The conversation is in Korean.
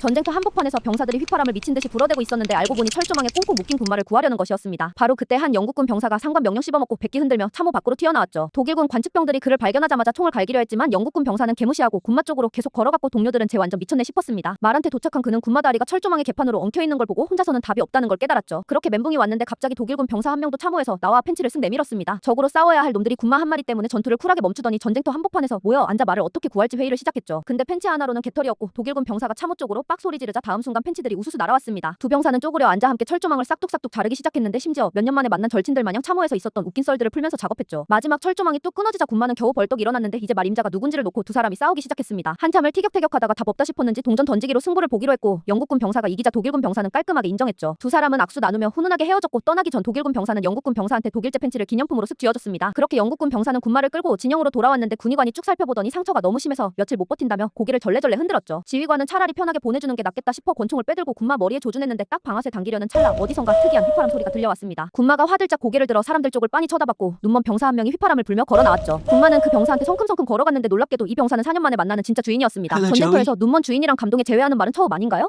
전쟁터 한복판에서 병사들이 휘파람을 미친 듯이 불어대고 있었는데 알고 보니 철조망에 꽁꽁 묶인 군마를 구하려는 것이었습니다. 바로 그때 한 영국군 병사가 상관 명령 씹어먹고 백기 흔들며 참호 밖으로 튀어나왔죠. 독일군 관측병들이 그를 발견하자마자 총을 갈기려 했지만 영국군 병사는 개무시하고 군마 쪽으로 계속 걸어갔고 동료들은 쟤 완전 미쳤네 싶었습니다. 말한테 도착한 그는 군마 다리가 철조망의 개판으로 엉켜 있는 걸 보고 혼자서는 답이 없다는 걸 깨달았죠. 그렇게 멘붕이 왔는데 갑자기 독일군 병사 한 명도 참호해서 나와 펜치를 쓱 내밀었습니다. 적으로 싸워야 할 놈들이 군마 한 마리 때문에 전투를 쿨하게 멈추더니 전쟁터 한복판에서 모여 앉아 말을 어떻게 구할지 회의를 시작했죠. 근데 펜치 하나로는 개털이었고 독일군 병사가 참호 쪽으로 빡 소리 지르자 다음 순간 펜치들이 우수수 날아왔습니다. 두 병사는 쪼그려 앉아 함께 철조망을 싹둑싹둑 자르기 시작했는데 심지어 몇 년 만에 만난 절친들 마냥 참호에서 있었던 웃긴 썰들을 풀면서 작업했죠. 마지막 철조망이 뚝 끊어지자 군마는 겨우 벌떡 일어났는데 이제 말임자가 누군지를 놓고 두 사람이 싸우기 시작했습니다. 한참을 티격태격하다가 답 없다 싶었는지 동전 던지기로 승부를 보기로 했고 영국군 병사가 이기자 독일군 병사는 깔끔하게 인정했죠. 두 사람은 악수 나누며 훈훈하게 헤어졌고 떠나기 전 독일군 병사는 영국군 병사한테 독일제 팬츠를 기념품으로 쓱 쥐어줬습니다. 그렇게 영국군 병사는 군마를 끌고 진영으로 돌아왔는데 군의관이 쭉 살펴보더니 상처가 너무 심해서 며칠 못 버틴다며 고개를 절레절레 흔들었죠. 지휘관은 차라리 편하게 보내 주는 게 낫겠다 싶어 권총을 빼들고 군마 머리에 조준했는데 딱 방아쇠 당기려는 찰나 어디선가 특이한 휘파람 소리가 들려왔습니다. 군마가 화들짝 고개를 들어 사람들 쪽을 빤히 쳐다봤고 눈먼 병사 한 명이 휘파람을 불며 걸어 나왔죠. 군마는 그 병사한테 성큼성큼 걸어갔는데 놀랍게도 이 병사는 4년 만에 만나는 진짜 주인이었습니다. 전쟁터에서 눈먼 주인이랑 감동에 제외하는 말은 처음 아닌가요?